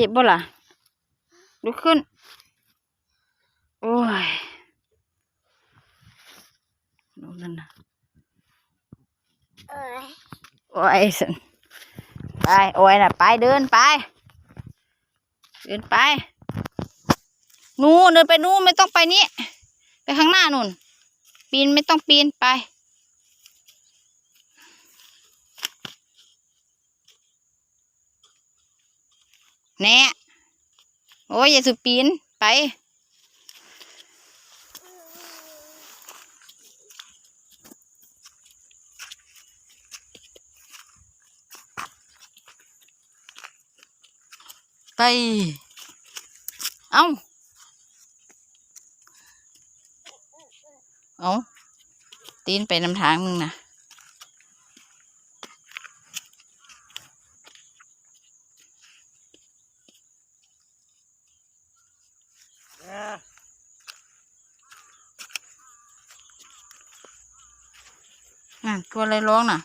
จ็บบ่ล่ะลุกขึ้น โอ้ยดูนั่นนะโอ้ยสันไป โอ้ยน่ะ ไปเดินไป เดินไป นู่นเดินไปนู่นไม่ต้องไปนี่ไปข้างหน้านู่น ปีนไม่ต้องปีนไป แน่โอ้ยย่าสุปีน ไป ไป เอาเอาตีนไปนำทางมึงนะ นั่นตัวอะไรร้องน่ะ